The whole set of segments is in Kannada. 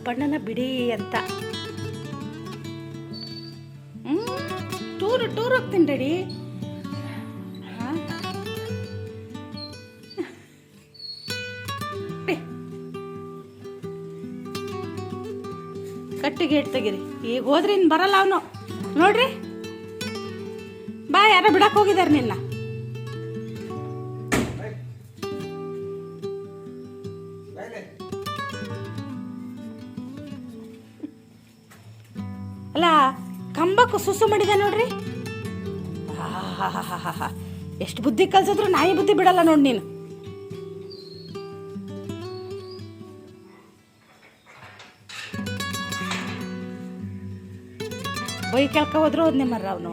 ಅಪ್ಪಣ್ಣನ ಬಿಡಿ ಅಂತ. ಟೂರ್ ಟೂರ್ ಹೋಗ್ತೀನಿ ರೆಡಿ ಕಟ್ಟಿಗೆ ಇಟ್ಟು ತೆಗಿರಿ. ಈಗ ಹೋದ್ರೆ ಇನ್ನು ಬರಲ್ಲ ಅವನು. ನೋಡ್ರಿ. ಬಾ, ಯಾರೋ ಬಿಡಕ್ಕೆ ಹೋಗಿದ್ದಾರೆ ನಿನ್ನ. ಸುಸು ಮಾಡಿದೆ ನೋಡ್ರಿ. ಎಷ್ಟು ಬುದ್ಧಿ ಕಲ್ಸಿದ್ರು ನಾಯಿ ಬುದ್ಧಿ ಬಿಡಲ್ಲ ನೋಡಿ ನೀನು. ಬೈ ಕೇಳ್ಕ ಹೋದ್ರು ಹೋದ್ನೆ ಮರ್ರ ಅವನು.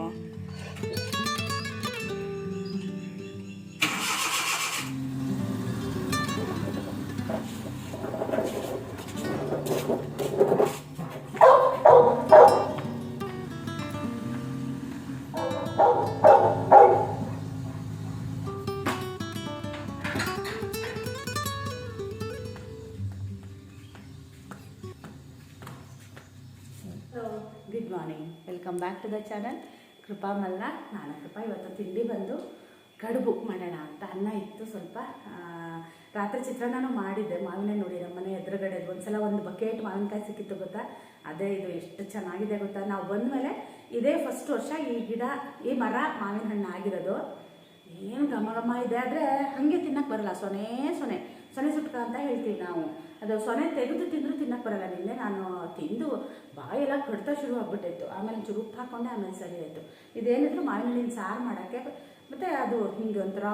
To the channel. Krupa Malla ನಾನು ಕೃಪಾ. ಇವತ್ತು ತಿಂಡಿ ಬಂದು ಕಡುಬು ಮಾಡೋಣ ಅಂತ ಅನ್ನ ಇತ್ತು ಸ್ವಲ್ಪ. ರಾತ್ರಿ ಚಿತ್ರಾನ್ನನೂ ಮಾಡಿದ್ದೆ. ಮಾವಿನ ನೋಡಿ ನಮ್ಮ ಮನೆ ಎದುರುಗಡೆ ಒಂದ್ಸಲ ಒಂದು ಬಕೆಟ್ ಮಾವಿನಕಾಯಿ ಸಿಕ್ಕಿತ್ತು ಗೊತ್ತಾ? ಅದೇ ಇದು ಎಷ್ಟು ಚೆನ್ನಾಗಿದೆ ಗೊತ್ತಾ? ನಾವು ಬಂದಮೇಲೆ ಇದೇ ಫಸ್ಟ್ ವರ್ಷ ಈ ಗಿಡ, ಈ ಮರ ಮಾವಿನ ಹಣ್ಣು ಆಗಿರೋದು. ಏನು ಘಮ ಇದೆ. ಆದರೆ ಹಾಗೆ ತಿನ್ನಕ್ಕೆ ಬರಲ್ಲ. ಸೊನೆ ಸೊನೆ. ಸೊನೆ ಸುಟ್ಕ ಅಂತ ಹೇಳ್ತೀವಿ ನಾವು. ಅದು ಸೊನೆ ತೆಗೆದು ತಿಂದರೂ ತಿನ್ನಕ್ಕೆ ಬರಲ್ಲ. ನಿನ್ನೆ ನಾನು ತಿಂದು ಬಾಯೆಲ್ಲ ಕಡ್ತಾ ಶುರು ಆಗ್ಬಿಟ್ಟಿತ್ತು. ಆಮೇಲೆ ಚೂರು ಉಪ್ಪು ಹಾಕ್ಕೊಂಡೆ ಆಮೇಲೆ ಸರಿ ಆಯಿತು. ಇದೇನಿದ್ರು ಮಾವಿನ ಹಣ್ಣಿನ ಸಾರು ಮಾಡೋಕ್ಕೆ. ಮತ್ತು ಅದು ಹಿಂಗೆ ಒಂಥರ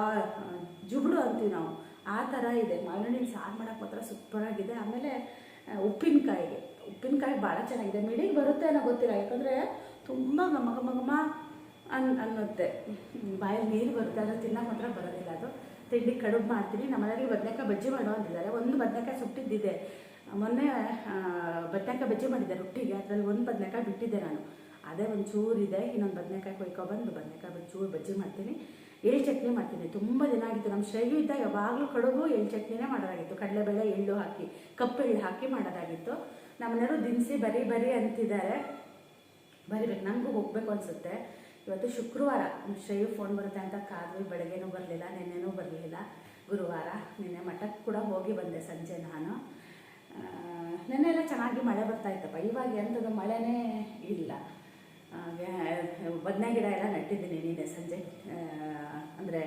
ಜುಬುಡು ಅಂತೀವಿ ನಾವು. ಆ ಥರ ಇದೆ. ಮಾವಿನ ಹಣ್ಣಿನ ಸಾರು ಮಾಡೋಕ್ಕೆ ಮಾತ್ರ ಸೂಪರಾಗಿದೆ ಆಮೇಲೆ ಉಪ್ಪಿನಕಾಯಿಗೆ. ಉಪ್ಪಿನಕಾಯಿ ಭಾಳ ಚೆನ್ನಾಗಿದೆ. ಮಿಡಿಗೆ ಬರುತ್ತೆ ಅನ್ನೋ ಗೊತ್ತಿಲ್ಲ. ಯಾಕಂದರೆ ತುಂಬ ಘಮ ಘಮ ಘಮ ಅನ್, ಅನ್ನುತ್ತೆ. ಬಾಯಲ್ಲಿ ನೀರು ಬರುತ್ತೆ ಆದರೆ ತಿನ್ನೋಕೆ ಮಾತ್ರ ಬರೋದಿಲ್ಲ ಅದು. ತಿಂಡಿ ಕಡುಬು ಮಾಡ್ತೀನಿ. ನಮ್ಮ ಮನೆಯಲ್ಲಿ ಬದನೆಕಾಯಿ ಬಜ್ಜಿ ಮಾಡೋ ಅಂತಿದ್ದಾರೆ. ಒಂದು ಬದನೆಕಾಯಿ ಸುಟ್ಟಿದ್ದಿದೆ. ಮೊನ್ನೆ ಬದನೆಕಾಯಿ ಬಜ್ಜಿ ಮಾಡಿದ್ದೆ ರೊಟ್ಟಿಗೆ. ಅದರಲ್ಲಿ ಒಂದು ಬದನೆಕಾಯಿ ಬಿಟ್ಟಿದ್ದೆ ನಾನು. ಅದೇ ಒಂದು ಚೂರು ಇದೆ. ಇನ್ನೊಂದು ಬದನೆಕಾಯಿ ಕೊಯ್ಕೊಬಂದು ಬದನೆಕಾಯಿ ಒಂದು ಚೂರು ಬಜ್ಜಿ ಮಾಡ್ತೀನಿ. ಎಳ್ಳು ಚಟ್ನಿ ಮಾಡ್ತೀನಿ. ತುಂಬ ದಿನ ಆಗಿತ್ತು. ನಮ್ಮ ಶ್ರೇಯು ಇದ್ದಾಗ ಯಾವಾಗಲೂ ಕಡುಬು, ಎಳ್ಳು ಚಟ್ನಿನೇ ಮಾಡೋದಾಗಿತ್ತು. ಕಡಲೆಬೇಳೆ, ಎಳ್ಳು ಹಾಕಿ, ಕಪ್ಪು ಎಳ್ಳು ಹಾಕಿ ಮಾಡೋದಾಗಿತ್ತು. ನಮ್ಮನೆಯವರು ದಿನಸಿ ಬರೀ ಬರೀ ಅಂತಿದ್ದಾರೆ. ಬರಿಬೇಕು. ನನಗೂ ಹೋಗಬೇಕು ಅನಿಸುತ್ತೆ. ಇವತ್ತು ಶುಕ್ರವಾರ ಶ್ರೇಯು ಫೋನ್ ಬರುತ್ತೆ ಅಂತ ಕಾದ್ವಿ, ಬೆಳಗ್ಗೆನೂ ಬರಲಿಲ್ಲ, ನಿನ್ನೆನೂ ಬರಲಿಲ್ಲ, ಗುರುವಾರ ನಿನ್ನೆ ಮಠಕ್ಕೆ ಕೂಡ ಹೋಗಿ ಬಂದೆ ಸಂಜೆ ನಾನು. ನಿನ್ನೆ ಎಲ್ಲ ಚೆನ್ನಾಗಿ ಮಳೆ ಬರ್ತಾ ಇತ್ತಪ್ಪ, ಇವಾಗ ಎಂಥದ್ದು ಮಳೆನೇ ಇಲ್ಲ. ಬದನೆ ಗಿಡ ಎಲ್ಲ ನೆಟ್ಟಿದ್ದೀನಿ ನಿನ್ನೆ ಸಂಜೆ. ಅಂದರೆ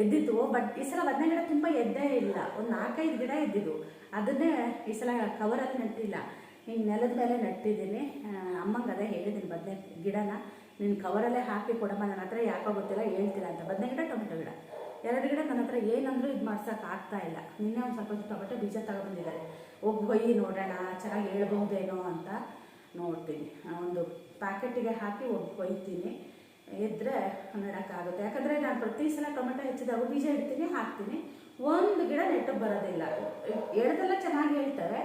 ಎದ್ದಿತ್ತು ಬಟ್ ಈ ಸಲ ಬದನೆ ಗಿಡ ತುಂಬ ಎದ್ದೇ ಇಲ್ಲ, ಒಂದು ನಾಲ್ಕೈದು ಗಿಡ ಎದ್ದಿದ್ದು. ಅದನ್ನೇ ಈ ಸಲ ಕವರಲ್ಲಿ ನೆಟ್ಟಿಲ್ಲ. ಹಿಂಗೆ ನೆಲದ ಮೇಲೆ ನೆಟ್ಟಿದ್ದೀನಿ. ಅಮ್ಮಂಗೆ ಅದೇ ಹೇಳಿದ್ದೀನಿ ಬದನೆ ಗಿಡನ. ನೀನು ಕವರಲ್ಲೇ ಹಾಕಿ ಕೊಡಮ್ಮ, ನನ್ನ ಹತ್ರ ಯಾಕೋ ಗೊತ್ತಿಲ್ಲ ಹೇಳ್ತಿಲ್ಲ ಅಂತ. ಬದನೆ ಗಿಡ, ಟೊಮೆಟೊ ಗಿಡ. ಎರಡು ಗಿಡ ನನ್ನ ಹತ್ರ ಏನಂದ್ರೂ ಇದು ಆಗ್ತಾ ಇಲ್ಲ. ನಿನ್ನೆ ಒಂದು ಸ್ವಲ್ಪ ಟೊಮೆಟೊ ಬೀಜ ತಗೊಬಂದಿದ್ದಾರೆ ಹೋಗಿ ಹೊಯ್ಯಿ ನೋಡೋಣ, ಚೆನ್ನಾಗಿ ಹೇಳ್ಬಹುದೇನೋ ಅಂತ ನೋಡ್ತೀನಿ. ಒಂದು ಪ್ಯಾಕೆಟಿಗೆ ಹಾಕಿ ಹೋಗಿ ಕೊಯ್ತೀನಿ ಇದ್ದರೆ ನೆಡೋಕ್ಕಾಗುತ್ತೆ ಯಾಕಂದರೆ ನಾನು ಪ್ರತಿ ಸಲ ಟೊಮೆಟೊ ಹೆಚ್ಚಿದಾಗ ಬೀಜ ಇಡ್ತೀನಿ, ಹಾಕ್ತೀನಿ. ಒಂದು ಗಿಡ ನೆಟ್ಟಗೆ ಬರೋದಿಲ್ಲ ಎಳ್ದೆಲ್ಲ ಚೆನ್ನಾಗಿ ಹೇಳ್ತವೆ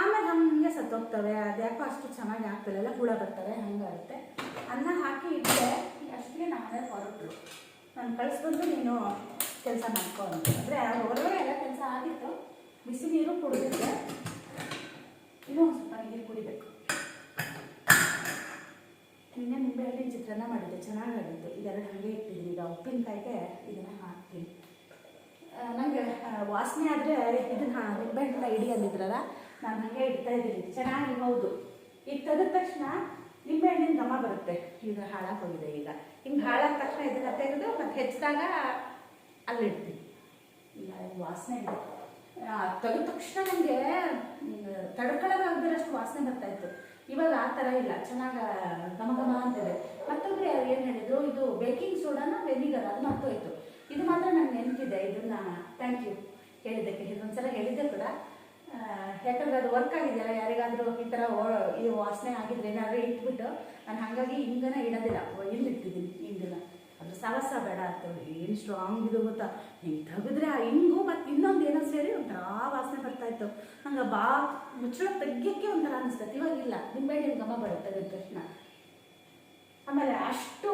ಆಮೇಲೆ ಹಂಗೆ ಸತ್ತೋಗ್ತವೆ. ಅದ್ಯಾಕೋ ಅಷ್ಟು ಚೆನ್ನಾಗಿ ಆಗ್ತಿಲ್ಲ. ಹುಳ ಬರ್ತವೆ, ಹಂಗಾಗುತ್ತೆ. ಅನ್ನ ಹಾಕಿ ಇಟ್ಟೆ ಅಷ್ಟೇ ನಾನೇ ಹೊರಟರು ನಾನು ಕಳಿಸ್ಬಂದು ನೀನು ಕೆಲಸ ಮಾಡ್ಕೊ ಅಂತ ಅಂದರೆ ಹೊರಗಡೆ ಎಲ್ಲ ಕೆಲಸ ಆಗಿತ್ತು. ಬಿಸಿ ನೀರು ಕುಡಿದಿದ್ದೆ. ಇನ್ನೂ ಸ್ವಲ್ಪ ನೀರು ಕುಡಿಬೇಕು. ನಿನ್ನೆ ಮುಂಬೈಯಲ್ಲಿ ಚಿತ್ರಾನ್ನ ಮಾಡಿದ್ದೆ. ಚೆನ್ನಾಗಾಗಿತ್ತು. ಇದೆಲ್ಲ ಹಾಗೆ ಇಟ್ಟಿದ್ದೀನಿ. ಈಗ ಉಪ್ಪಿನಕಾಯಿಗೆ ಇದನ್ನು ಹಾಕ್ತೀನಿ. ನನಗೆ ವಾಸನೆ ಆದರೆ ಇದನ್ನ ನಿಂಬೆಹಣ್ಣನ್ನ ಇಡಿ ಅಂದಿದ್ರಲ್ಲ, ನಾನು ಹಾಗೆ ಇಡ್ತಾ ಇದ್ದೀನಿ. ಚೆನ್ನಾಗಿ ಹೌದು. ಈಗ ತಕ್ಷಣ ನಿಂಬೆಹಣ್ಣಿನ ಘಮ ಬರುತ್ತೆ. ಇದು ಹಾಳಾಗಿ ಹೋಗಿದೆ ಈಗ. ಹಿಂಗೆ ಹಾಳಾದ ತಕ್ಷಣ ಇದನ್ನ ತೆಗೆದು ಮತ್ತೆ ಹೆಚ್ಚಿದಾಗ ಅಲ್ಲಿಡ್ತೀನಿ. ಇಲ್ಲ ವಾಸನೆ ಇದೆ. ತೆಗೆದ ತಕ್ಷಣ ನನಗೆ ತಡ್ಕೊಳ್ಳೋದಾಗದಿರೋಷ್ಟು ವಾಸನೆ ಬರ್ತಾ ಇತ್ತು. ಇವಾಗ ಆ ಥರ ಇಲ್ಲ. ಚೆನ್ನಾಗಿ ಘಮ ಘಮ ಅಂತಿದೆ. ಮತ್ತೊಬ್ಬರು ಯಾರು ಏನು ಹೇಳಿದ್ರು, ಇದು ಬೇಕಿಂಗ್ ಸೋಡಾನ ವೆನಿಗರ್? ಅದು ಮರ್ತೋಯ್ತು. ಇದು ಮಾತ್ರ ನಂಗೆ ನೆನಪಿದೆ. ಇದನ್ನ, ಥ್ಯಾಂಕ್ ಯು. ಹೇಳಿದ್ದಕ್ಕೆ, ಇದೊಂದ್ಸಲ ಹೇಳಿದ್ದೆ ಕೂಡ. ಯಾಕಂದ್ರೆ ಅದು ವರ್ಕ್ ಆಗಿದೆಯಲ್ಲ, ಯಾರಿಗಾದರೂ ಈ ಥರ ಇದು ವಾಸನೆ ಆಗಿದ್ರೆ ಏನಾದರೂ ಇಟ್ಬಿಟ್ಟು ನಾನು ಹಾಗಾಗಿ ಹಿಂಗನ ಇಡೋದಿಲ್ಲ. ಇಲ್ಲಿ ಇಟ್ಟಿದ್ದೀನಿ ಹಿಂಗನ. ಅದ್ರ ಸಾಹಸ ಬೇಡ ಅಂತ ಏನು ಸ್ಟ್ರಾಂಗ್ ಇದು ಗೊತ್ತಾ? ಹಿಂಗೆ ತೆಗೆದ್ರೆ ಆ ಹಿಂಗು ಮತ್ತು ಇನ್ನೊಂದು ಏನೋ ಸೇರಿ ಒಂಥರ ವಾಸನೆ ಬರ್ತಾ ಇತ್ತು. ಹಂಗೆ ಬಾ ಮುಚ್ಚಳ ತೆಗಿಯೋಕ್ಕೆ ಒಂಥರ ಇಲ್ಲ ಇವಾಗಿಲ್ಲ ನಿಂಬೆಹಣ್ಣಿನ ಘಮ ಬರುತ್ತೆ ಅದ್ರ ತಕ್ಷಣ? ಆಮೇಲೆ ಅಷ್ಟು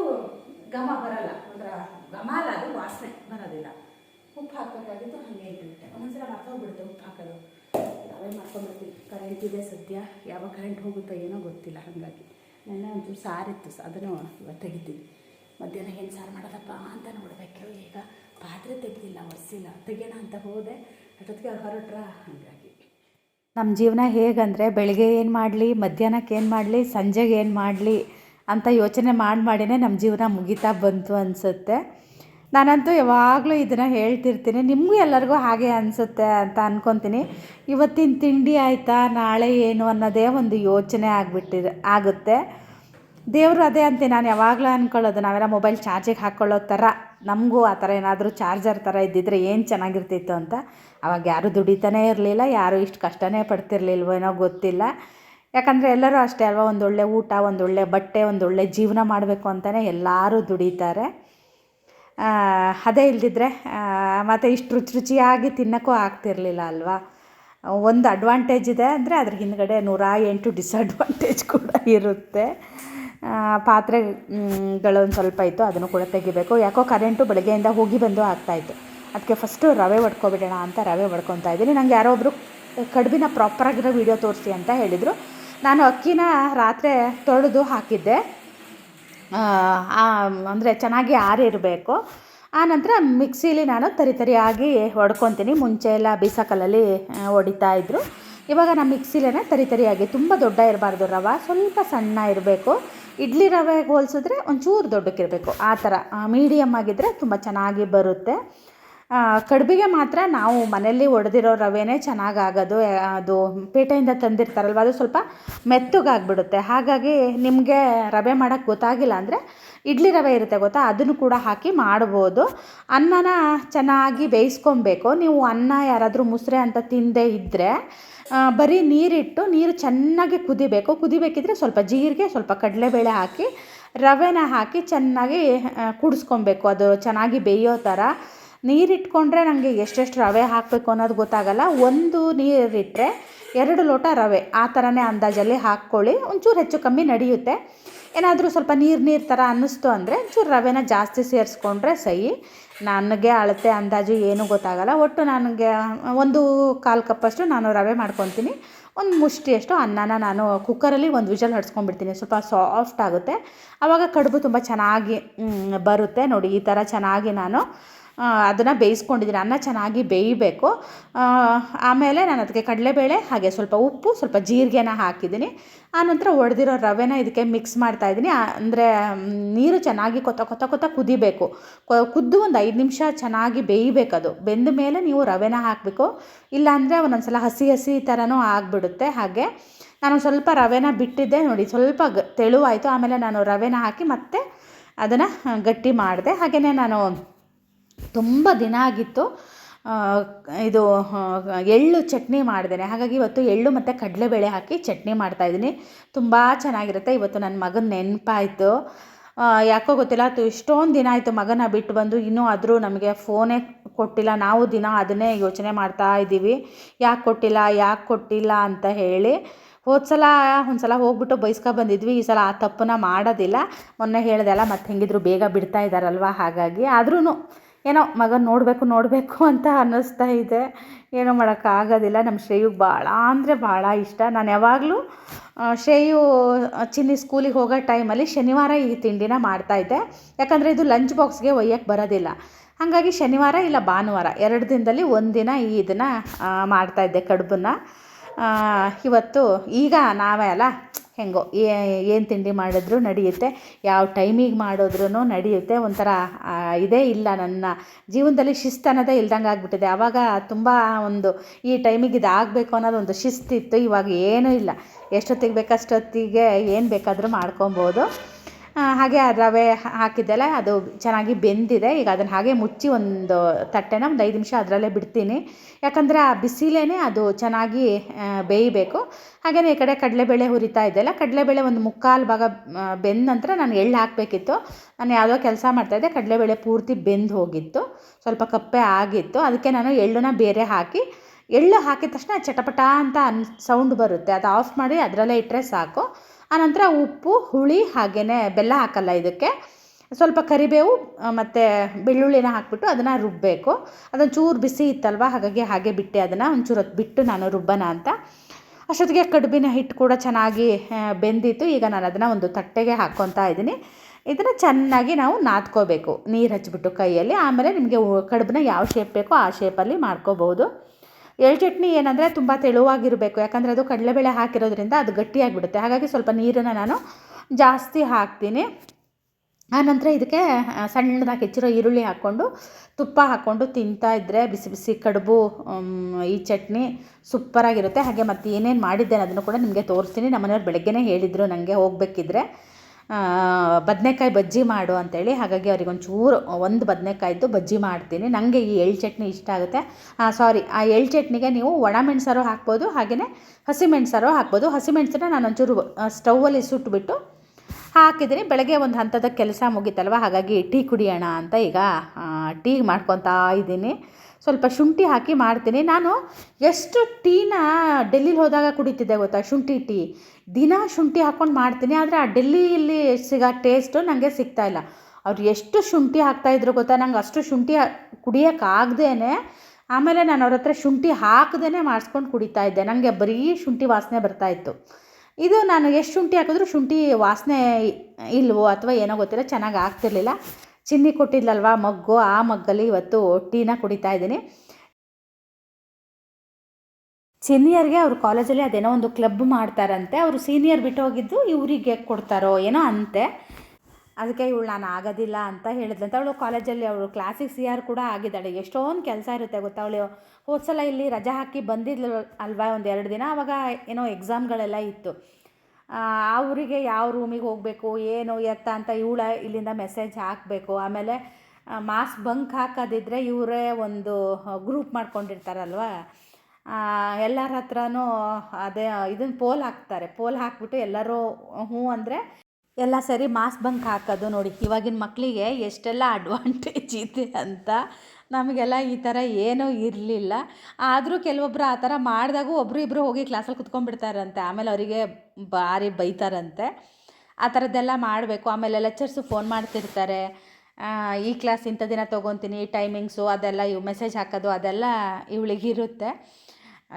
ಘಮ ಬರಲ್ಲ, ಒಂಥರ ಘಮ ಅಲ್ಲ ಅದು, ವಾಸನೆ ಬರೋದಿಲ್ಲ. ಉಪ್ಪು ಹಾಕಬೇಕಾಗಿತ್ತು, ಹಾಗೆ ಇಟ್ಬಿಟ್ಟೆ. ಒಂದೊಂದ್ಸಲ ಮರ್ತೋಗ್ಬಿಡುತ್ತೆ ಉಪ್ಪು ಹಾಕೋದು. ರವೆ ಮಾಡ್ಕೊಂಡ್ಬಿಡ್ತೀನಿ ಕರೆಂಟ್ ಇದೆ ಸದ್ಯ, ಯಾವಾಗ ಕರೆಂಟ್ ಹೋಗುತ್ತೋ ಏನೋ ಗೊತ್ತಿಲ್ಲ, ಹಾಗಾಗಿ. ನೆನ್ನೆ ಒಂಚೂರು ಸಾರಿತ್ತು ಅದನ್ನು ಇವತ್ತು ತೆಗಿತೀನಿ. ಮಧ್ಯಾಹ್ನ ಏನು ಸಾರು ಮಾಡೋದಪ್ಪ ಅಂತ ನೋಡಬೇಕು, ಈಗ ಪಾತ್ರೆ ತೆಗೆದಿಲ್ಲ, ಒರೆಸಿಲ್ಲ. ತೆಗಿಯೋಣ ಅಂತ ಹೋದೆ, ಅಷ್ಟೊತ್ತಿಗೆ ಹೊರಟ್ರ, ಹಾಗಾಗಿ. ನಮ್ಮ ಜೀವನ ಹೇಗಂದರೆ, ಬೆಳಿಗ್ಗೆ ಏನು ಮಾಡಲಿ ಮಧ್ಯಾಹ್ನಕ್ಕೆ ಏನು ಮಾಡಲಿ, ಸಂಜೆಗೆ ಏನು ಮಾಡಲಿ ಅಂತ ಯೋಚನೆ ಮಾಡಿ ಮಾಡಿನೇ ನಮ್ಮ ಜೀವನ ಮುಗಿತಾ ಬಂತು ಅನಿಸುತ್ತೆ. ನಾನಂತೂ ಯಾವಾಗಲೂ ಇದನ್ನು ಹೇಳ್ತಿರ್ತೀನಿ. ನಿಮಗೂ ಎಲ್ಲರಿಗೂ ಹಾಗೆ ಅನಿಸುತ್ತೆ ಅಂತ ಅಂದ್ಕೊತೀನಿ ಇವತ್ತಿನ ತಿಂಡಿ ಆಯಿತಾ, ನಾಳೆ ಏನು ಅನ್ನೋದೇ ಒಂದು ಯೋಚನೆ ಆಗಿಬಿಟ್ಟಿದೆ, ಆಗುತ್ತೆ. ದೇವರು ಅದೇ ಅಂತೀನಿ. ನಾನು ಯಾವಾಗಲೂ ಅಂದ್ಕೊಳ್ಳೋದು ನಾವೆಲ್ಲ ಮೊಬೈಲ್ ಚಾರ್ಜಿಗೆ ಹಾಕ್ಕೊಳ್ಳೋ ಥರ. ನಮಗೂ ಆ ಥರ ಏನಾದರೂ ಚಾರ್ಜರ್ ಥರ ಇದ್ದಿದ್ರೆ ಏನು ಚೆನ್ನಾಗಿರ್ತಿತ್ತು ಅಂತ. ಅವಾಗ ಯಾರೂ ದುಡಿತಾನೇ ಇರಲಿಲ್ಲ, ಯಾರು ಇಷ್ಟು ಕಷ್ಟನೇ ಪಡ್ತಿರ್ಲಿಲ್ವೋ ಏನೋ ಗೊತ್ತಿಲ್ಲ. ಯಾಕಂದರೆ ಎಲ್ಲರೂ ಅಷ್ಟೇ ಅಲ್ವಾ, ಒಂದೊಳ್ಳೆ ಊಟ, ಒಂದೊಳ್ಳೆ ಬಟ್ಟೆ, ಒಂದೊಳ್ಳೆ ಜೀವನ ಮಾಡಬೇಕು ಅಂತಲೇ ಎಲ್ಲರೂ ದುಡಿತಾರೆ. ಅದೇ ಇಲ್ದಿದ್ರೆ ಮತ್ತು ಇಷ್ಟು ರುಚಿ ರುಚಿಯಾಗಿ ತಿನ್ನೋಕ್ಕೂ ಆಗ್ತಿರಲಿಲ್ಲ ಅಲ್ವಾ? ಒಂದು ಅಡ್ವಾಂಟೇಜ್ ಇದೆ ಅಂದರೆ ಅದ್ರ ಹಿಂದ್ಗಡೆ ನೂರ ಎಂಟು ಡಿಸ್ಅಡ್ವಾಂಟೇಜ್ ಕೂಡ ಇರುತ್ತೆ. ಪಾತ್ರೆಗಳೊಂದು ಸ್ವಲ್ಪ ಇತ್ತು, ಅದನ್ನು ಕೂಡ ತೆಗಿಬೇಕು. ಯಾಕೋ ಕರೆಂಟು ಬೆಳಗ್ಗೆಯಿಂದ ಹೋಗಿ ಬಂದು ಆಗ್ತಾಯಿತ್ತು ಅದಕ್ಕೆ ಫಸ್ಟು ರವೆ ಹೊಡ್ಕೊಬಿಡೋಣ ಅಂತ ರವೆ ಹೊಡ್ಕೊತಾ ಇದ್ದೀನಿ. ನಂಗೆ ಯಾರೋ ಒಬ್ಬರು ಕಡುಬಿನ ಪ್ರಾಪರಾಗಿರೋ ವೀಡಿಯೋ ತೋರಿಸಿ ಅಂತ ಹೇಳಿದರು. ನಾನು ಅಕ್ಕಿನ ರಾತ್ರಿ ತೊಳೆದು ಹಾಕಿದ್ದೆ. ಅಂದರೆ ಚೆನ್ನಾಗಿ ಆರಿರಬೇಕು. ಆನಂತರ ಮಿಕ್ಸಿಲಿ ನಾನು ತರಿ ತರಿಯಾಗಿ ಹೊಡ್ಕೊತೀನಿ ಮುಂಚೆ ಎಲ್ಲ ಬೀಸಕಲ್ಲಲ್ಲಿ ಹೊಡಿತಾ ಇದ್ದರು ಇವಾಗ ನಾನು ಮಿಕ್ಸಿಲೇ ತರಿ ತರಿಯಾಗಿ, ತುಂಬ ದೊಡ್ಡ ಇರಬಾರ್ದು ರವೆ, ಸ್ವಲ್ಪ ಸಣ್ಣ ಇರಬೇಕು. ಇಡ್ಲಿ ರವೆಗೆ ಹೋಲಿಸಿದ್ರೆ ಒಂಚೂರು ದೊಡ್ಡಕ್ಕಿರಬೇಕು, ಆ ಥರ. ಮೀಡಿಯಮ್ ಆಗಿದ್ದರೆ ತುಂಬ ಚೆನ್ನಾಗಿ ಬರುತ್ತೆ. ಕಡುಬಿಗೆ ಮಾತ್ರ ನಾವು ಮನೆಯಲ್ಲಿ ಒಡೆದಿರೋ ರವೆನೇ ಚೆನ್ನಾಗಾಗೋದು ಅದು ಪೇಟೆಯಿಂದ ತಂದಿರ್ತಾರಲ್ವ, ಅದು ಸ್ವಲ್ಪ ಮೆತ್ತಗಾಗ್ಬಿಡುತ್ತೆ. ಹಾಗಾಗಿ ನಿಮಗೆ ರವೆ ಮಾಡೋಕ್ಕೆ ಗೊತ್ತಾಗಿಲ್ಲ ಅಂದರೆ ಇಡ್ಲಿ ರವೆ ಇರುತ್ತೆ ಗೊತ್ತಾ? ಅದನ್ನು ಕೂಡ ಹಾಕಿ ಮಾಡ್ಬೋದು. ಅನ್ನನ ಚೆನ್ನಾಗಿ ಬೇಯಿಸ್ಕೊಬೇಕು. ನೀವು ಅನ್ನ ಯಾರಾದರೂ ಮುಸ್ರೆ ಅಂತ ತಿಂದೇ ಇದ್ದರೆ ಬರೀ ನೀರಿಟ್ಟು ನೀರು ಚೆನ್ನಾಗಿ ಕುದಿಬೇಕು. ಕುದಿಬೇಕಿದ್ರೆ ಸ್ವಲ್ಪ ಜೀರಿಗೆ, ಸ್ವಲ್ಪ ಕಡಲೆಬೇಳೆ ಹಾಕಿ, ರವೆನ ಹಾಕಿ ಚೆನ್ನಾಗಿ ಕುಡಿಸ್ಕೊಬೇಕು. ಅದು ಚೆನ್ನಾಗಿ ಬೇಯೋ ಥರ. ನೀರಿಟ್ಕೊಂಡ್ರೆ ನನಗೆ ಎಷ್ಟೆಷ್ಟು ರವೆ ಹಾಕಬೇಕು ಅನ್ನೋದು ಗೊತ್ತಾಗಲ್ಲ. ಒಂದು ನೀರಿಟ್ಟರೆ ಎರಡು ಲೋಟ ರವೆ. ಆ ಥರನೇ ಅಂದಾಜಲ್ಲಿ ಹಾಕ್ಕೊಳ್ಳಿ. ಒಂಚೂರು ಹೆಚ್ಚು ಕಮ್ಮಿ ನಡೆಯುತ್ತೆ. ಏನಾದರೂ ಸ್ವಲ್ಪ ನೀರು ನೀರು ಥರ ಅನ್ನಿಸ್ತು ಅಂದರೆ ಒಂಚೂರು ರವೆನ ಜಾಸ್ತಿ ಸೇರಿಸ್ಕೊಂಡ್ರೆ ಸಹಿ. ನನಗೆ ಅಳತೆ ಅಂದಾಜು ಏನೂ ಗೊತ್ತಾಗಲ್ಲ. ಒಟ್ಟು ನನಗೆ ಒಂದು ಕಾಲು ಕಪ್ಪಷ್ಟು ನಾನು ರವೆ ಮಾಡ್ಕೊತೀನಿ. ಒಂದು ಮುಷ್ಟಿಯಷ್ಟು ಅನ್ನನ ನಾನು ಕುಕ್ಕರಲ್ಲಿ ಒಂದು ವಿಷಲ್ ಹೊಡ್ಸ್ಕೊಂಡ್ಬಿಡ್ತೀನಿ. ಸ್ವಲ್ಪ ಸಾಫ್ಟ್ ಆಗುತ್ತೆ. ಆವಾಗ ಕಡುಬು ತುಂಬ ಚೆನ್ನಾಗಿ ಬರುತ್ತೆ. ನೋಡಿ, ಈ ಥರ ಚೆನ್ನಾಗಿ ನಾನು ಅದನ್ನು ಬೇಯಿಸ್ಕೊಂಡಿದ್ದೀನಿ. ಅನ್ನ ಚೆನ್ನಾಗಿ ಬೇಯಬೇಕು. ಆಮೇಲೆ ನಾನು ಅದಕ್ಕೆ ಕಡಲೆಬೇಳೆ, ಹಾಗೆ ಸ್ವಲ್ಪ ಉಪ್ಪು, ಸ್ವಲ್ಪ ಜೀರಿಗೆನ ಹಾಕಿದ್ದೀನಿ. ಆನಂತರ ಒಡೆದಿರೋ ರವೆನ ಇದಕ್ಕೆ ಮಿಕ್ಸ್ ಮಾಡ್ತಾ ಇದ್ದೀನಿ. ಅಂದರೆ ನೀರು ಚೆನ್ನಾಗಿ ಕೊತ್ತ ಕೊತ್ತ ಕೊತ್ತ ಕುದಿಬೇಕು. ಕುದ್ದು ಒಂದು ಐದು ನಿಮಿಷ ಚೆನ್ನಾಗಿ ಬೇಯಬೇಕದು ಬೆಂದ ಮೇಲೆ ನೀವು ರವೆನ ಹಾಕಬೇಕು. ಇಲ್ಲಾಂದರೆ ಒಂದೊಂದ್ಸಲ ಹಸಿ ಹಸಿ ಥರನೂ ಆಗಿಬಿಡುತ್ತೆ. ಹಾಗೆ ನಾನು ಸ್ವಲ್ಪ ರವೆನ ಬಿಟ್ಟಿದ್ದೆ ನೋಡಿ, ಸ್ವಲ್ಪ ಗ, ತೆಳುವಾಯಿತು. ಆಮೇಲೆ ನಾನು ರವೆನ ಹಾಕಿ ಮತ್ತೆ ಅದನ್ನು ಗಟ್ಟಿ ಮಾಡಿದೆ. ಹಾಗೆಯೇ ನಾನು ತುಂಬ ದಿನ ಆಗಿತ್ತು. ಇದು ಎಳ್ಳು ಚಟ್ನಿ ಮಾಡಿದ್ದೇನೆ. ಹಾಗಾಗಿ ಇವತ್ತು ಎಳ್ಳು ಮತ್ತು ಕಡಲೆಬೇಳೆ ಹಾಕಿ ಚಟ್ನಿ ಮಾಡ್ತಾಯಿದ್ದೀನಿ ತುಂಬ ಚೆನ್ನಾಗಿರುತ್ತೆ. ಇವತ್ತು ನನ್ನ ಮಗನ ನೆನಪಾಯಿತು. ಯಾಕೋ ಗೊತ್ತಿಲ್ಲ, ಅದು ಇಷ್ಟೊಂದು ದಿನ ಆಯಿತು ಮಗನ ಬಿಟ್ಟು ಬಂದು. ಇನ್ನೂ ಆದರೂ ನಮಗೆ ಫೋನೇ ಕೊಟ್ಟಿಲ್ಲ. ನಾವು ದಿನ ಅದನ್ನೇ ಯೋಚನೆ ಮಾಡ್ತಾ ಇದ್ದೀವಿ. ಯಾಕೆ ಕೊಟ್ಟಿಲ್ಲ ಯಾಕೆ ಕೊಟ್ಟಿಲ್ಲ ಅಂತ ಹೇಳಿ. ಹೋದ ಸಲ ಒಂದು ಸಲ ಹೋಗ್ಬಿಟ್ಟು ಬೈಸ್ಕೊ ಬಂದಿದ್ವಿ. ಈ ಸಲ ಆ ತಪ್ಪನ್ನ ಮಾಡೋದಿಲ್ಲ. ಮೊನ್ನೆ ಹೇಳಿದೆ ಅಲ್ಲ, ಮತ್ತೆ ಹೆಂಗಿದ್ರು ಬೇಗ ಬಿಡ್ತಾ ಇದ್ದಾರಲ್ವ ಹಾಗಾಗಿ ಆದ್ರೂ ಏನೋ ಮಗನ ನೋಡಬೇಕು ನೋಡಬೇಕು ಅಂತ ಅನ್ನಿಸ್ತಾ ಇದೆ. ಏನೋ ಮಾಡೋಕ್ಕಾಗೋದಿಲ್ಲ ನಮ್ಮ ಶ್ರೇಯು ಭಾಳ ಅಂದರೆ ಭಾಳ ಇಷ್ಟ. ನಾನು ಯಾವಾಗಲೂ ಶ್ರೇಯು ಚಿನ್ನಿ ಸ್ಕೂಲಿಗೆ ಹೋಗೋ ಟೈಮಲ್ಲಿ ಶನಿವಾರ ಈ ತಿಂಡಿನ ಮಾಡ್ತಾಯಿದ್ದೆ ಯಾಕಂದರೆ ಇದು ಲಂಚ್ ಬಾಕ್ಸ್ಗೆ ಒಯ್ಯಕ್ಕೆ ಬರೋದಿಲ್ಲ. ಹಾಗಾಗಿ ಶನಿವಾರ ಇಲ್ಲ ಭಾನುವಾರ, ಎರಡು ದಿನದಲ್ಲಿ ಒಂದಿನ ಈ ಇದನ್ನು ಮಾಡ್ತಾಯಿದ್ದೆ ಕಡುಬನ್ನು. ಇವತ್ತು ಈಗ ನಾವೇ ಅಲ್ಲ ಹೆಂಗೋ ಏನು ತಿಂಡಿ ಮಾಡಿದ್ರು ನಡೆಯುತ್ತೆ, ಯಾವ ಟೈಮಿಗೆ ಮಾಡಿದ್ರೂ ನಡೆಯುತ್ತೆ, ಒಂಥರ ಇದೇ ಇಲ್ಲ ನನ್ನ ಜೀವನದಲ್ಲಿ ಶಿಸ್ತು ಅನ್ನೋದೇ ಇಲ್ದಂಗೆ ಆಗಿಬಿಟ್ಟಿದೆ. ಆವಾಗ ತುಂಬ ಒಂದು ಈ ಟೈಮಿಗೆ ಇದು ಆಗಬೇಕು ಅನ್ನೋದು ಒಂದು ಶಿಸ್ತಿತ್ತು, ಇವಾಗ ಏನೂ ಇಲ್ಲ. ಎಷ್ಟೊತ್ತಿಗೆ ಬೇಕಷ್ಟೊತ್ತಿಗೆ ಏನು ಬೇಕಾದರೂ ಮಾಡ್ಕೊಬೋದು. ಹಾಗೆ ರವೆ ಹಾಕಿದ್ದೆಲ್ಲ ಅದು ಚೆನ್ನಾಗಿ ಬೆಂದಿದೆ. ಈಗ ಅದನ್ನು ಹಾಗೆ ಮುಚ್ಚಿ ಒಂದು ತಟ್ಟೆನ ಒಂದು ಐದು ನಿಮಿಷ ಅದರಲ್ಲೇ ಬಿಡ್ತೀನಿ. ಯಾಕಂದರೆ ಆ ಬಿಸಿಲೇ ಅದು ಚೆನ್ನಾಗಿ ಬೇಯಬೇಕು. ಹಾಗೆಯೇ ಈ ಕಡೆ ಕಡಲೆಬೇಳೆ ಹುರಿತಾ ಇದ್ದೆಲ್ಲ ಕಡಲೆಬೇಳೆ ಒಂದು ಮುಕ್ಕಾಲು ಭಾಗ ಬೆಂದ ನಂತರ ನಾನು ಎಳ್ಳು ಹಾಕಬೇಕಿತ್ತು. ನಾನು ಯಾವುದೋ ಕೆಲಸ ಮಾಡ್ತಾಯಿದ್ದೆ ಕಡಲೆಬೇಳೆ ಪೂರ್ತಿ ಬೆಂದು ಹೋಗಿತ್ತು. ಸ್ವಲ್ಪ ಕಪ್ಪೆ ಆಗಿತ್ತು. ಅದಕ್ಕೆ ನಾನು ಎಳ್ಳನ್ನ ಬೇರೆ ಹಾಕಿ, ಎಳ್ಳು ಹಾಕಿದ ತಕ್ಷಣ ಚಟಪಟ ಅಂತ ಅನ್, ಸೌಂಡ್ ಬರುತ್ತೆ. ಅದು ಆಫ್ ಮಾಡಿ ಅದರಲ್ಲೇ ಇಟ್ಟರೆ ಸಾಕು. ಆನಂತರ ಉಪ್ಪು, ಹುಳಿ ಹಾಗೆಯೇ ಬೆಲ್ಲ ಹಾಕಲ್ಲ ಇದಕ್ಕೆ. ಸ್ವಲ್ಪ ಕರಿಬೇವು ಮತ್ತು ಬೆಳ್ಳುಳ್ಳಿನ ಹಾಕ್ಬಿಟ್ಟು ಅದನ್ನು ರುಬ್ಬಬೇಕು ಅದೊಂದು ಚೂರು ಬಿಸಿ ಇತ್ತಲ್ವ, ಹಾಗಾಗಿ ಹಾಗೆ ಬಿಟ್ಟೆ ಅದನ್ನು. ಒಂಚೂರು ಹೊತ್ತು ಬಿಟ್ಟು ನಾನು ರುಬ್ಬನ ಅಂತ. ಅಷ್ಟೊತ್ತಿಗೆ ಕಡುಬಿನ ಹಿಟ್ಟು ಕೂಡ ಚೆನ್ನಾಗಿ ಬೆಂದಿತ್ತು. ಈಗ ನಾನು ಅದನ್ನು ಒಂದು ತಟ್ಟೆಗೆ ಹಾಕ್ಕೊತಾ ಇದ್ದೀನಿ. ಇದನ್ನು ಚೆನ್ನಾಗಿ ನಾವು ನಾದ್ಕೋಬೇಕು. ನೀರು ಹಚ್ಚಿಬಿಟ್ಟು ಕೈಯಲ್ಲಿ. ಆಮೇಲೆ ನಿಮಗೆ ಕಡುಬನ್ನ ಯಾವ ಶೇಪ್ ಬೇಕೋ ಆ ಶೇಪಲ್ಲಿ ಮಾಡ್ಕೋಬೋದು ಎಳ್ಳು ಚಟ್ನಿ ಏನಂದರೆ ತುಂಬ ತೆಳುವಾಗಿರಬೇಕು. ಯಾಕಂದರೆ ಅದು ಕಡಲೆಬೇಳೆ ಹಾಕಿರೋದ್ರಿಂದ ಅದು ಗಟ್ಟಿಯಾಗಿಬಿಡುತ್ತೆ. ಹಾಗಾಗಿ ಸ್ವಲ್ಪ ನೀರನ್ನು ನಾನು ಜಾಸ್ತಿ ಹಾಕ್ತೀನಿ. ಆನಂತರ ಇದಕ್ಕೆ ಸಣ್ಣದಾಗಿ ಹೆಚ್ಚಿರೋ ಈರುಳ್ಳಿ ಹಾಕ್ಕೊಂಡು, ತುಪ್ಪ ಹಾಕ್ಕೊಂಡು ತಿಂತಾ ಇದ್ದರೆ ಬಿಸಿ ಬಿಸಿ ಕಡುಬು ಈ ಚಟ್ನಿ ಸೂಪರಾಗಿರುತ್ತೆ. ಹಾಗೆ ಮತ್ತು ಏನೇನು ಮಾಡಿದ್ದೇನೆ ಅದನ್ನು ಕೂಡ ನಿಮಗೆ ತೋರಿಸ್ತೀನಿ. ನಮ್ಮನೆಯವ್ರು ಬೆಳಗ್ಗೆನೇ ಹೇಳಿದರು ನನಗೆ ಹೋಗಬೇಕಿದ್ರೆ. ಬದನೆಕಾಯಿ ಬಜ್ಜಿ ಮಾಡು ಅಂತೇಳಿ. ಹಾಗಾಗಿ ಅವ್ರಿಗೆ ಒಂಚೂರು ಒಂದು ಬದನೆಕಾಯ್ದು ಬಜ್ಜಿ ಮಾಡ್ತೀನಿ. ನನಗೆ ಈ ಎಳ್ಳು ಚಟ್ನಿ ಇಷ್ಟ ಆಗುತ್ತೆ. ಸಾರಿ ಆ ಎಳ್ಳು ಚಟ್ನಿಗೆ ನೀವು ಒಣಮೆಣಸಾರು ಹಾಕ್ಬೋದು ಹಾಗೆಯೇ ಹಸಿಮೆಣಸಾರು ಹಾಕ್ಬೋದು. ಹಸಿಮೆಣಸನ್ನ ನಾನು ಒಂಚೂರು ಸ್ಟೌವಲ್ಲಿ ಸುಟ್ಟುಬಿಟ್ಟು ಹಾಕಿದ್ದೀನಿ. ಬೆಳಗ್ಗೆ ಒಂದು ಹಂತದ ಕೆಲಸ ಮುಗೀತಲ್ವ? ಹಾಗಾಗಿ ಟೀ ಕುಡಿಯೋಣ ಅಂತ ಈಗ ಟೀ ಮಾಡ್ಕೊತಾ ಇದ್ದೀನಿ. ಸ್ವಲ್ಪ ಶುಂಠಿ ಹಾಕಿ ಮಾಡ್ತೀನಿ. ನಾನು ಎಷ್ಟು ಟೀನ ಡೆಲ್ಲಿಲಿ ಹೋದಾಗ ಕುಡಿತಿದ್ದೆ ಗೊತ್ತಾ? ಶುಂಠಿ ಟೀ. ದಿನ ಶುಂಠಿ ಹಾಕ್ಕೊಂಡು ಮಾಡ್ತೀನಿ. ಆದರೆ ಆ ಡೆಲ್ಲಿಯಲ್ಲಿ ಸಿಗೋ ಟೇಸ್ಟು ನನಗೆ ಸಿಗ್ತಾ ಇಲ್ಲ. ಅವ್ರು ಎಷ್ಟು ಶುಂಠಿ ಹಾಕ್ತಾಯಿದ್ರು ಗೊತ್ತಾ? ನಂಗೆ ಅಷ್ಟು ಶುಂಠಿ ಕುಡಿಯೋಕ್ಕಾಗ್ದೇ ಆಮೇಲೆ ನಾನು ಅವ್ರ ಹತ್ರ ಶುಂಠಿ ಹಾಕ್ದೇ ಮಾಡಿಸ್ಕೊಂಡು ಕುಡಿತಾ ಇದ್ದೆ. ನನಗೆ ಬರೀ ಶುಂಠಿ ವಾಸನೆ ಬರ್ತಾಯಿತ್ತು ಇದು ನಾನು ಎಷ್ಟು ಶುಂಠಿ ಹಾಕಿದ್ರು ಶುಂಠಿ ವಾಸನೆ ಇಲ್ವೋ ಅಥವಾ ಏನೋ ಗೊತ್ತಿಲ್ಲ, ಚೆನ್ನಾಗಿ ಆಗ್ತಿರ್ಲಿಲ್ಲ. ಚಿನ್ನಿ ಕೊಟ್ಟಿದ್ಲಲ್ವಾ ಮಗ್ಗು? ಆ ಮಗ್ಗಲ್ಲಿ ಇವತ್ತು ಟೀನ ಕುಡಿತಾ ಇದ್ದೀನಿ. ಸೀನಿಯರ್ಗೆ ಅವ್ರ ಕಾಲೇಜಲ್ಲಿ ಅದೇನೋ ಒಂದು ಕ್ಲಬ್ ಮಾಡ್ತಾರಂತೆ. ಅವರು ಸೀನಿಯರ್ ಬಿಟ್ಟು ಹೋಗಿದ್ದು ಇವರಿಗೆ ಕೊಡ್ತಾರೋ ಏನೋ ಅಂತೆ. ಅದಕ್ಕೆ ಇವಳು ನಾನು ಆಗೋದಿಲ್ಲ ಅಂತ ಹೇಳಿದ್ಲಂತ ಅವಳು ಕಾಲೇಜಲ್ಲಿ ಅವಳು ಕ್ಲಾಸಿಗೆ ಸಿ ಆರ್ ಕೂಡ ಆಗಿದ್ದಾಳೆ. ಎಷ್ಟೊಂದು ಕೆಲಸ ಇರುತ್ತೆ ಗೊತ್ತಾ? ಅವಳು ಹೋದ್ಸಲ ಇಲ್ಲಿ ರಜಾ ಹಾಕಿ ಬಂದಿದ್ಲು ಅಲ್ವಾ ಒಂದು ಎರಡು ದಿನ? ಆವಾಗ ಏನೋ ಎಕ್ಸಾಮ್ಗಳೆಲ್ಲ ಇತ್ತು. ಆ ಊರಿಗೆ ಯಾವ ರೂಮಿಗೆ ಹೋಗಬೇಕು, ಏನು, ಎತ್ತ ಅಂತ ಇವಳ ಇಲ್ಲಿಂದ ಮೆಸೇಜ್ ಹಾಕಬೇಕು. ಆಮೇಲೆ ಮಾಸ್ ಬಂಕ್ ಹಾಕೋದಿದ್ರೆ ಇವರೇ ಒಂದು ಗ್ರೂಪ್ ಮಾಡ್ಕೊಂಡಿರ್ತಾರಲ್ವ? ಎಲ್ಲರ ಹತ್ರನೂ ಅದೇ ಇದನ್ನು ಪೋಲ್ ಹಾಕ್ತಾರೆ. ಪೋಲ್ ಹಾಕ್ಬಿಟ್ಟು ಎಲ್ಲರೂ, ಹ್ಞೂ ಅಂದರೆ ಎಲ್ಲ ಸರಿ ಮಾಸ್ ಬಂಕ್ ಹಾಕೋದು ನೋಡಿ. ಇವಾಗಿನ ಮಕ್ಕಳಿಗೆ ಎಷ್ಟೆಲ್ಲ ಅಡ್ವಾಂಟೇಜ್ ಇದೆ ಅಂತ ನಮಗೆಲ್ಲ ಈ ಥರ ಏನೂ ಇರಲಿಲ್ಲ. ಆದರೂ ಕೆಲವೊಬ್ರು ಆ ಥರ ಮಾಡಿದಾಗೂ ಒಬ್ಬರು ಇಬ್ಬರು ಹೋಗಿ ಕ್ಲಾಸಲ್ಲಿ ಕುತ್ಕೊಂಡ್ಬಿಡ್ತಾರಂತೆ. ಆಮೇಲೆ ಅವರಿಗೆ ಭಾರಿ ಬೈತಾರಂತೆ. ಆ ಥರದ್ದೆಲ್ಲ ಮಾಡಬೇಕು. ಆಮೇಲೆ ಲೆಕ್ಚರ್ಸು ಫೋನ್ ಮಾಡ್ತಿರ್ತಾರೆ. ಈ ಕ್ಲಾಸ್ ಇಂಥ ದಿನ ತೊಗೊತೀನಿ, ಟೈಮಿಂಗ್ಸು ಅದೆಲ್ಲ ಇವು ಮೆಸೇಜ್ ಹಾಕೋದು ಅದೆಲ್ಲ ಇವಳಿಗಿರುತ್ತೆ.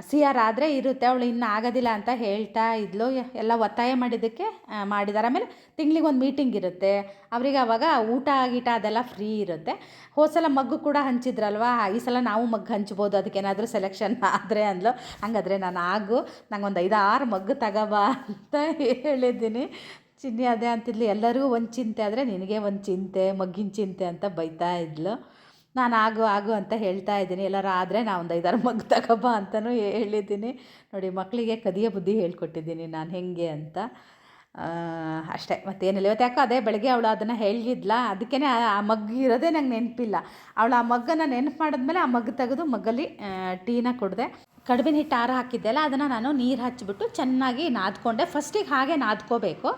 ಸಿ ಆರ್ ಆದರೆ ಇರುತ್ತೆ, ಅವಳು ಇನ್ನೂ ಆಗೋದಿಲ್ಲ ಅಂತ ಹೇಳ್ತಾ ಇದ್ಲು. ಎಲ್ಲ ಒತ್ತಾಯ ಮಾಡಿದ್ದಕ್ಕೆ ಮಾಡಿದ್ದಾರೆ ಆಮೇಲೆ ತಿಂಗ್ಳಿಗೆ ಒಂದು ಮೀಟಿಂಗ್ ಇರುತ್ತೆ. ಅವರಿಗೆ ಆವಾಗ ಊಟ ಗೀಟ ಅದೆಲ್ಲ ಫ್ರೀ ಇರುತ್ತೆ. ಹೋದ ಸಲ ಮಗ್ಗು ಕೂಡ ಹಂಚಿದ್ರಲ್ವಾ? ಈ ಸಲ ನಾವು ಮಗ್ಗು ಹಂಚ್ಬೋದು ಅದಕ್ಕೇನಾದರೂ ಸೆಲೆಕ್ಷನ್ ಆದರೆ ಅಂದ್ಲು. ಹಂಗಾದ್ರೆ ನಾನು ಆಗು ನಂಗೊಂದು ಐದಾರು ಮಗ್ಗು ತಗೋಬಾ ಅಂತ ಹೇಳಿದ್ದೀನಿ. ಚಿನ್ನಿ ಅದೇ ಅಂತಿದ್ಲು. ಎಲ್ಲರಿಗೂ ಒಂದು ಚಿಂತೆ ಆದರೆ ನಿನಗೆ ಒಂದು ಚಿಂತೆ, ಮಗ್ಗಿನ ಚಿಂತೆ ಅಂತ ಬೈತಾ ಇದ್ಲು. ನಾನು ಆಗು ಆಗು ಅಂತ ಹೇಳ್ತಾ ಇದ್ದೀನಿ. ಎಲ್ಲರೂ ಆದರೆ ನಾ ಒಂದು ಐದಾರು ಮಗು ತಗೋಬಾ ಅಂತಲೂ ಹೇಳಿದ್ದೀನಿ. ನೋಡಿ ಮಕ್ಕಳಿಗೆ ಕದಿಯ ಬುದ್ಧಿ ಹೇಳ್ಕೊಟ್ಟಿದ್ದೀನಿ ನಾನು ಹೆಂಗೆ ಅಂತ. ಅಷ್ಟೇ. ಮತ್ತೇನಿಲ್ಲ. ಇವತ್ತು ಯಾಕೋ ಅದೇ ಬೆಳಗ್ಗೆ ಅವಳು ಅದನ್ನು ಹೇಳಿದ್ಲ ಅದಕ್ಕೇ ಆ ಮಗ್ಗು ಇರೋದೇ ನಂಗೆ ನೆನಪಿಲ್ಲ. ಅವಳು ಆ ಮಗ್ಗನ್ನು ನೆನಪು ಮಾಡಿದ್ಮೇಲೆ ಆ ಮಗ್ಗು ತೆಗೆದು ಮಗ್ಗಲ್ಲಿ ಟೀನ ಕುಡಿದೆ. ಕಡುಬಿನ ಹಿಟ್ಟು ಆರ ಹಾಕಿದ್ದೆಲ್ಲ ಅದನ್ನು ನಾನು ನೀರು ಹಚ್ಚಿಬಿಟ್ಟು ಚೆನ್ನಾಗಿ ನಾದ್ಕೊಂಡೆ. ಫಸ್ಟಿಗೆ ಹಾಗೆ ನಾದ್ಕೋಬೇಕು.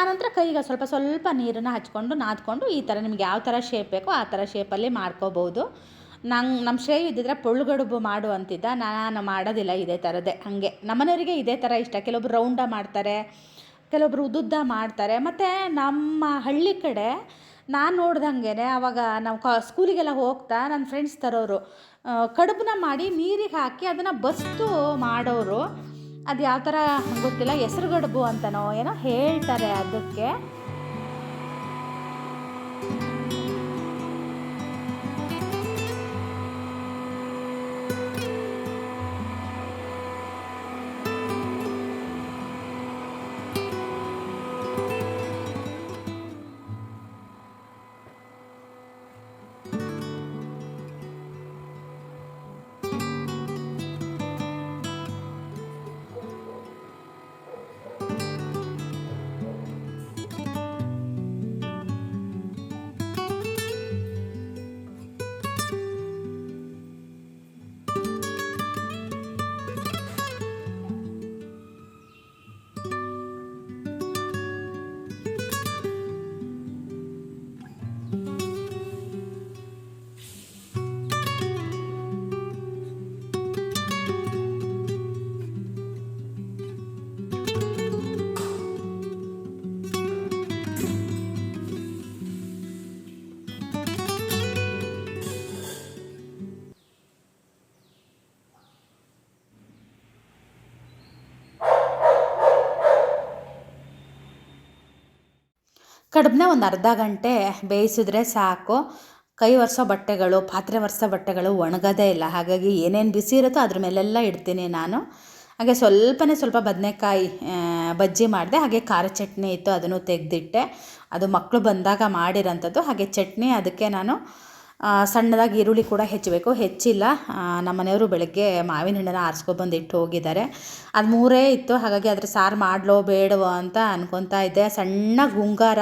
ಆನಂತರ ಕೈಗೆ ಸ್ವಲ್ಪ ಸ್ವಲ್ಪ ನೀರನ್ನು ಹಚ್ಕೊಂಡು ನಾದ್ಕೊಂಡು ಈ ಥರ ನಿಮ್ಗೆ ಯಾವ ಥರ ಶೇಪ್ ಬೇಕೋ ಆ ಥರ ಶೇಪಲ್ಲಿ ಮಾಡ್ಕೋಬೋದು. ನಂಗೆ ನಮ್ಮ ಶ್ರೇಯು ಇದ್ದಿದ್ರೆ ಪೊಳ್ಳುಗಡುಬು ಮಾಡು ಅಂತಿದ್ದ. ನಾನು ಮಾಡೋದಿಲ್ಲ ಇದೇ ಥರದ್ದೇ, ಹಾಗೆ. ನಮ್ಮನೆಯವರಿಗೆ ಇದೇ ಥರ ಇಷ್ಟ. ಕೆಲವೊಬ್ರು ರೌಂಡ ಮಾಡ್ತಾರೆ, ಕೆಲವೊಬ್ರು ಉದ್ದುದ್ದ ಮಾಡ್ತಾರೆ. ಮತ್ತು ನಮ್ಮ ಹಳ್ಳಿ ಕಡೆ ನಾನು ನೋಡ್ದಂಗೆ ಆವಾಗ ನಾವು ಕಾ, ಸ್ಕೂಲಿಗೆಲ್ಲ ಹೋಗ್ತಾ ನನ್ನ ಫ್ರೆಂಡ್ಸ್ ತರೋರು ಕಡುಬನ್ನ ಮಾಡಿ ನೀರಿಗೆ ಹಾಕಿ ಅದನ್ನು ಬಸ್ತು ಮಾಡೋರು. ಅದು ಯಾವ ಥರ ಗೊತ್ತಿಲ್ಲ ಹೆಸ್ರು ಗಡುಬು ಅಂತನೋ ಏನೋ ಹೇಳ್ತಾರೆ ಅದಕ್ಕೆ. ಕಡುಬನ್ನ ಒಂದು ಅರ್ಧ ಗಂಟೆ ಬೇಯಿಸಿದ್ರೆ ಸಾಕು. ಕೈ ಒರೆಸೋ ಬಟ್ಟೆಗಳು, ಪಾತ್ರೆ ಒರೆಸೋ ಬಟ್ಟೆಗಳು ಒಣಗೋದೇ ಇಲ್ಲ. ಹಾಗಾಗಿ ಏನೇನು ಬಿಸಿ ಇರುತ್ತೋ ಅದ್ರ ಮೇಲೆಲ್ಲ ಇಡ್ತೀನಿ ನಾನು. ಹಾಗೆ ಸ್ವಲ್ಪನೇ ಸ್ವಲ್ಪ ಬದನೆಕಾಯಿ ಬಜ್ಜಿ ಮಾಡಿದೆ, ಹಾಗೆ ಖಾರ ಚಟ್ನಿ ಇತ್ತು ಅದನ್ನು ತೆಗೆದಿಟ್ಟೆ. ಅದು ಮಕ್ಕಳು ಬಂದಾಗ ಮಾಡಿರೋಂಥದ್ದು. ಹಾಗೆ ಚಟ್ನಿ ಅದಕ್ಕೆ ನಾನು ಸಣ್ಣದಾಗಿ ಈರುಳ್ಳಿ ಕೂಡ ಹೆಚ್ಚಬೇಕು. ಹೆಚ್ಚಿಲ್ಲ. ನಮ್ಮ ಮನೆಯವರು ಬೆಳಗ್ಗೆ ಮಾವಿನ ಹಣ್ಣನ್ನು ಆರಿಸ್ಕೊಬಂದು ಇಟ್ಟು ಹೋಗಿದ್ದಾರೆ. ಅದು ಮೂರೇ ಇತ್ತು. ಹಾಗಾಗಿ ಅದರ ಸಾರು ಮಾಡಲೋ ಬೇಡವೋ ಅಂತ ಅನ್ಕೊತಾ ಇದ್ದೆ. ಸಣ್ಣ ಗುಂಗಾರ.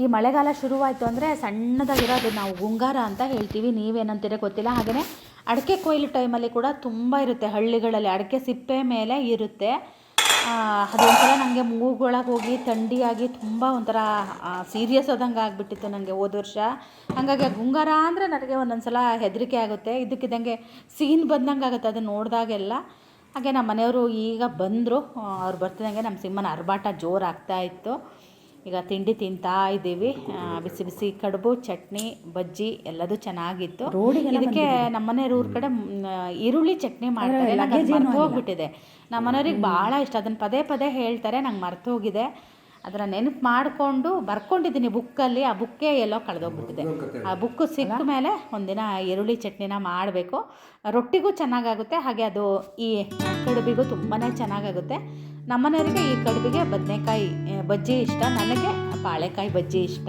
ಈ ಮಳೆಗಾಲ ಶುರುವಾಯಿತು ಅಂದರೆ ಸಣ್ಣದಾಗಿರೋದು ನಾವು ಗುಂಗಾರ ಅಂತ ಹೇಳ್ತೀವಿ. ನೀವೇನಂತೀರ ಗೊತ್ತಿಲ್ಲ. ಹಾಗೆಯೇ ಅಡಿಕೆ ಕೊಯ್ಲು ಟೈಮಲ್ಲಿ ಕೂಡ ತುಂಬ ಇರುತ್ತೆ ಹಳ್ಳಿಗಳಲ್ಲಿ. ಅಡಿಕೆ ಸಿಪ್ಪೆ ಮೇಲೆ ಇರುತ್ತೆ. ಅದೊಂಥರ ನನಗೆ ಮೂಗೊಳಗೆ ಹೋಗಿ ಥಂಡಿಯಾಗಿ ತುಂಬ ಒಂಥರ ಸೀರಿಯಸ್ ಆದಂಗೆ ಆಗಿಬಿಟ್ಟಿತ್ತು ನನಗೆ ಹೋದ ವರ್ಷ. ಹಾಗಾಗಿ ಗುಂಗಾರ ಅಂದರೆ ನನಗೆ ಒಂದೊಂದು ಸಲ ಹೆದರಿಕೆ ಆಗುತ್ತೆ. ಇದಕ್ಕಿದ್ದಂಗೆ ಸೀನ್ ಬಂದಂಗೆ ಆಗುತ್ತೆ ಅದನ್ನು ನೋಡಿದಾಗೆಲ್ಲ. ಹಾಗೆ ನಮ್ಮ ಮನೆಯವರು ಈಗ ಬಂದರು. ಅವ್ರು ಬರ್ತಿದ್ದಂಗೆ ನಮ್ಮ ಸಿಂಹನ ಅರಬಾಟ ಜೋರಾಗ್ತಾ ಇತ್ತು. ಈಗ ತಿಂಡಿ ತಿಂತಾ ಇದ್ದೀವಿ. ಬಿಸಿ ಬಿಸಿ ಕಡುಬು ಚಟ್ನಿ ಬಜ್ಜಿ ಎಲ್ಲದೂ ಚೆನ್ನಾಗಿತ್ತು. ಇದಕ್ಕೆ ನಮ್ಮನೆ ಊರ್ ಕಡೆ ಈರುಳ್ಳಿ ಚಟ್ನಿ ಮಾಡ್ತಾರೆ. ಮರ್ತು ಹೋಗ್ಬಿಟ್ಟಿದೆ. ನಮ್ಮನೆಯವ್ರಿಗೆ ಭಾಳ ಇಷ್ಟ. ಅದನ್ನು ಪದೇ ಪದೇ ಹೇಳ್ತಾರೆ ನಂಗೆ ಮರ್ತು ಹೋಗಿದೆ. ಅದರ ನೆನಪು ಮಾಡಿಕೊಂಡು ಬರ್ಕೊಂಡಿದ್ದೀನಿ ಬುಕ್ಕಲ್ಲಿ ಆ ಬುಕ್ಕೇ ಎಲ್ಲೋ ಕಳೆದೋಗ್ಬಿಟ್ಟಿದೆ. ಆ ಬುಕ್ಕು ಸಿಕ್ಕ ಮೇಲೆ ಒಂದಿನ ಈರುಳ್ಳಿ ಚಟ್ನಿನ ಮಾಡಬೇಕು. ರೊಟ್ಟಿಗೂ ಚೆನ್ನಾಗಾಗುತ್ತೆ. ಹಾಗೆ ಅದು ಈ ಕಡುಬಿಗೂ ತುಂಬಾ ಚೆನ್ನಾಗಾಗುತ್ತೆ. ನಮ್ಮನೆಯವರಿಗೆ ಈ ಕಡುಬಿಗೆ ಬದನೆಕಾಯಿ ಬಜ್ಜಿ ಇಷ್ಟ. ನನಗೆ ಬಾಳೆಕಾಯಿ ಬಜ್ಜಿ ಇಷ್ಟ.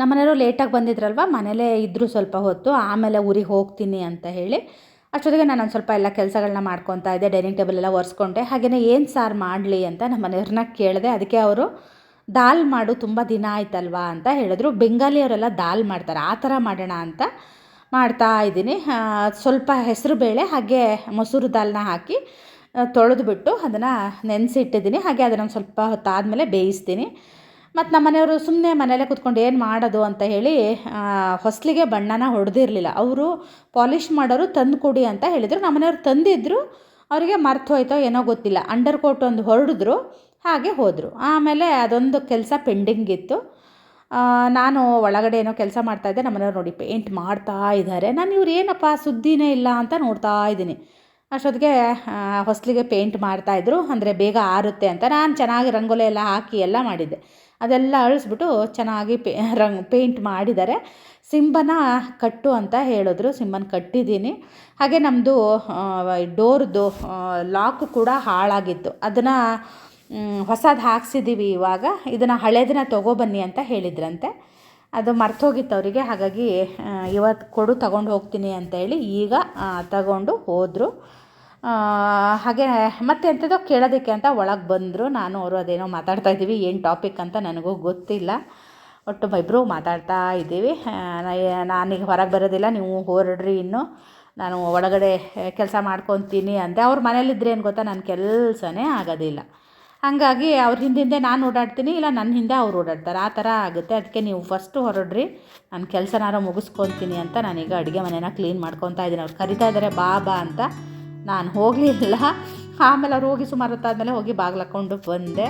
ನಮ್ಮನೆಯವರು ಲೇಟಾಗಿ ಬಂದಿದ್ರಲ್ವ, ಮನೇಲೇ ಇದ್ದರು ಸ್ವಲ್ಪ ಹೊತ್ತು, ಆಮೇಲೆ ಊರಿಗೆ ಹೋಗ್ತೀನಿ ಅಂತ ಹೇಳಿ, ಅಷ್ಟೊತ್ತಿಗೆ ನಾನು ಒಂದು ಸ್ವಲ್ಪ ಎಲ್ಲ ಕೆಲಸಗಳನ್ನ ಮಾಡ್ಕೊತಾ ಇದ್ದೆ, ಡೈನಿಂಗ್ ಟೇಬಲ್ ಎಲ್ಲ ಒರೆಸ್ಕೊಂಡೆ ಹಾಗೆಯೇ ಏನು ಸಾರು ಮಾಡಲಿ ಅಂತ ನಮ್ಮ ಮನೆಯವ್ರನ್ನ ಕೇಳಿದೆ, ಅದಕ್ಕೆ ಅವರು ದಾಲ್ ಮಾಡು ತುಂಬ ದಿನ ಆಯ್ತಲ್ವಾ ಅಂತ ಹೇಳಿದ್ರು. ಬೆಂಗಾಲಿಯವರೆಲ್ಲ ದಾಲ್ ಮಾಡ್ತಾರೆ, ಆ ಥರ ಮಾಡೋಣ ಅಂತ ಮಾಡ್ತಾ ಇದ್ದೀನಿ. ಸ್ವಲ್ಪ ಹೆಸರು ಬೇಳೆ, ಹಾಗೆ ಮೊಸರು ದಾಲ್ನ ಹಾಕಿ ತೊಳೆದುಬಿಟ್ಟು ಅದನ್ನು ನೆನೆಸಿಟ್ಟಿದ್ದೀನಿ. ಹಾಗೆ ಅದನ್ನು ಸ್ವಲ್ಪ ಹೊತ್ತಾದಮೇಲೆ ಬೇಯಿಸ್ತೀನಿ. ಮತ್ತು ನಮ್ಮ ಮನೆಯವರು ಸುಮ್ಮನೆ ಮನೆಯಲ್ಲೇ ಕೂತ್ಕೊಂಡು ಏನು ಮಾಡೋದು ಅಂತ ಹೇಳಿ ಹೊಸಲಿಗೆ ಬಣ್ಣನ ಹೊಡೆದಿರಲಿಲ್ಲ. ಅವರು ಪಾಲಿಷ್ ಮಾಡೋರು ತಂದು ಕೊಡಿ ಅಂತ ಹೇಳಿದರು. ನಮ್ಮ ಮನೆಯವ್ರು ತಂದಿದ್ದರು ಅವರಿಗೆ ಮರ್ತು ಹೋಯ್ತೋ ಏನೋ ಗೊತ್ತಿಲ್ಲ. ಅಂಡರ್ ಕೋಟ್ ಒಂದು ಹೊರಡಿದ್ರು, ಹಾಗೆ ಹೋದರು. ಆಮೇಲೆ ಅದೊಂದು ಕೆಲಸ ಪೆಂಡಿಂಗ್ ಇತ್ತು. ನಾನು ಒಳಗಡೆ ಏನೋ ಕೆಲಸ ಮಾಡ್ತಾಯಿದ್ದೆ ನಮ್ಮನೆಯವ್ರು ನೋಡಿ ಪೇಂಟ್ ಮಾಡ್ತಾ ಇದ್ದಾರೆ. ನಾನು ಇವ್ರು ಏನಪ್ಪ, ಸುದ್ದಿನೇ ಇಲ್ಲ ಅಂತ ನೋಡ್ತಾ ಇದ್ದೀನಿ. ಅಷ್ಟೊತ್ತಿಗೆ ಹೊಸ್ಲಿಗೆ ಪೇಂಟ್ ಮಾಡ್ತಾಯಿದ್ರು ಅಂದರೆ ಬೇಗ ಆರುತ್ತೆ ಅಂತ. ನಾನು ಚೆನ್ನಾಗಿ ರಂಗೋಲಿ ಎಲ್ಲ ಹಾಕಿ ಎಲ್ಲ ಮಾಡಿದ್ದೆ. ಅದೆಲ್ಲ ಅಳಿಸ್ಬಿಟ್ಟು ಚೆನ್ನಾಗಿ ಪೇ, ರಂಗ್, ಪೇಂಟ್ ಮಾಡಿದ್ದಾರೆ. ಸಿಂಬನ ಕಟ್ಟು ಅಂತ ಹೇಳಿದ್ರು. ಸಿಂಬನ ಕಟ್ಟಿದ್ದೀನಿ. ಹಾಗೆ ನಮ್ಮದು ಡೋರ್ದು ಲಾಕ್ ಕೂಡ ಹಾಳಾಗಿತ್ತು. ಅದನ್ನು ಹೊಸದು ಹಾಕ್ಸಿದ್ದೀವಿ ಇವಾಗ. ಇದನ್ನು ಹಳೆದನ್ನ ತೊಗೊಬನ್ನಿ ಅಂತ ಹೇಳಿದ್ರಂತೆ. ಅದು ಮರ್ತೋಗಿತ್ತು ಅವರಿಗೆ ಹಾಗಾಗಿ ಇವತ್ತು ಕೊಡು, ತಗೊಂಡು ಹೋಗ್ತೀನಿ ಅಂತ ಹೇಳಿ ಈಗ ತಗೊಂಡು ಹೋದರು. ಹಾಗೆ ಮತ್ತೆ ಎಂಥದೋ ಕೇಳೋದಕ್ಕೆ ಅಂತ ಒಳಗೆ ಬಂದರು. ನಾನು, ಅವರು ಅದೇನೋ ಮಾತಾಡ್ತಾ ಇದ್ದೀವಿ. ಏನು ಟಾಪಿಕ್ ಅಂತ ನನಗೂ ಗೊತ್ತಿಲ್ಲ. ಒಟ್ಟು ಇಬ್ಬರು ಮಾತಾಡ್ತಾ ಇದ್ದೀವಿ. ನಾನೀಗ ಹೊರಗೆ ಬರೋದಿಲ್ಲ. ನೀವು ಹೊರಡ್ರಿ ಇನ್ನು. ನಾನು ಒಳಗಡೆ ಕೆಲಸ ಮಾಡ್ಕೊತೀನಿ ಅಂದೆ. ಅವ್ರ ಮನೇಲಿದ್ದರೆ ಏನು ಗೊತ್ತಾ? ನನ್ನ ಕೆಲಸನೇ ಆಗೋದಿಲ್ಲ. ಹಾಗಾಗಿ ಅವ್ರ ಹಿಂದಿಂದೆ ನಾನು ಓಡಾಡ್ತೀನಿ. ಇಲ್ಲ ನನ್ನ ಹಿಂದೆ ಅವ್ರು ಓಡಾಡ್ತಾರೆ. ಆ ಥರ ಆಗುತ್ತೆ. ಅದಕ್ಕೆ ನೀವು ಫಸ್ಟು ಹೊರಡ್ರಿ. ನಾನು ಕೆಲಸನಾರು ಮುಗಿಸ್ಕೊತೀನಿ ಅಂತ ನಾನೀಗ ಅಡುಗೆ ಮನೇನ ಕ್ಲೀನ್ ಮಾಡ್ಕೊತಾ ಇದ್ದೀನಿ. ಅವ್ರು ಕರಿತಾ ಇದ್ದಾರೆ ಬಾ ಬಾ ಅಂತ. ನಾನು ಹೋಗಲಿಲ್ಲ. ಆಮೇಲೆ ಅವ್ರು ಹೋಗಿ ಸುಮಾರು ಹೊತ್ತಾದಮೇಲೆ ಹೋಗಿ ಬಾಗ್ಲಾಕೊಂಡು ಬಂದೆ.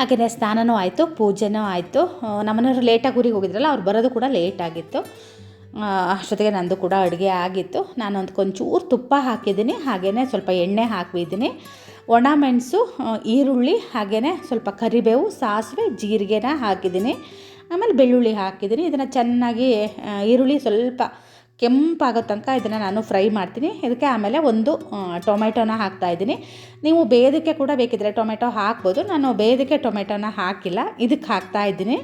ಹಾಗೆಯೇ ಸ್ನಾನನೂ ಆಯಿತು, ಪೂಜೆನೂ ಆಯಿತು. ನಮ್ಮನೆಯವರು ಲೇಟಾಗಿ ಊರಿಗೆ ಹೋಗಿದ್ರಲ್ಲ, ಅವ್ರು ಬರೋದು ಕೂಡ ಲೇಟ್ ಆಗಿತ್ತು. ಅಷ್ಟೊತ್ತಿಗೆ ನಂದು ಕೂಡ ಅಡುಗೆ ಆಗಿತ್ತು. ನಾನು ಕೊಂಚೂರು ತುಪ್ಪ ಹಾಕಿದ್ದೀನಿ ಹಾಗೆಯೇ ಸ್ವಲ್ಪ ಎಣ್ಣೆ ಹಾಕಿದ್ದೀನಿ ಒಣ ಮೆಣಸು ಈರುಳ್ಳಿ ಹಾಗೆಯೇ ಸ್ವಲ್ಪ ಕರಿಬೇವು, ಸಾಸಿವೆ, ಜೀರಿಗೆನ ಹಾಕಿದ್ದೀನಿ. ಆಮೇಲೆ ಬೆಳ್ಳುಳ್ಳಿ ಹಾಕಿದ್ದೀನಿ. ಇದನ್ನು ಚೆನ್ನಾಗಿ ಈರುಳ್ಳಿ ಸ್ವಲ್ಪ ಕೆಂಪಾಗೋ ತನಕ ಇದನ್ನು ನಾನು ಫ್ರೈ ಮಾಡ್ತೀನಿ. ಇದಕ್ಕೆ ಆಮೇಲೆ ಒಂದು ಟೊಮೆಟೊನ ಹಾಕ್ತಾಯಿದ್ದೀನಿ ನೀವು ಬೇಯೋದಕ್ಕೆ ಕೂಡ ಬೇಕಿದ್ರೆ ಟೊಮೆಟೊ ಹಾಕ್ಬೋದು. ನಾನು ಬೇಯೋದಕ್ಕೆ ಟೊಮೆಟೊನ ಹಾಕಿಲ್ಲ. ಇದಕ್ಕೆ ಹಾಕ್ತಾ ಇದ್ದೀನಿ.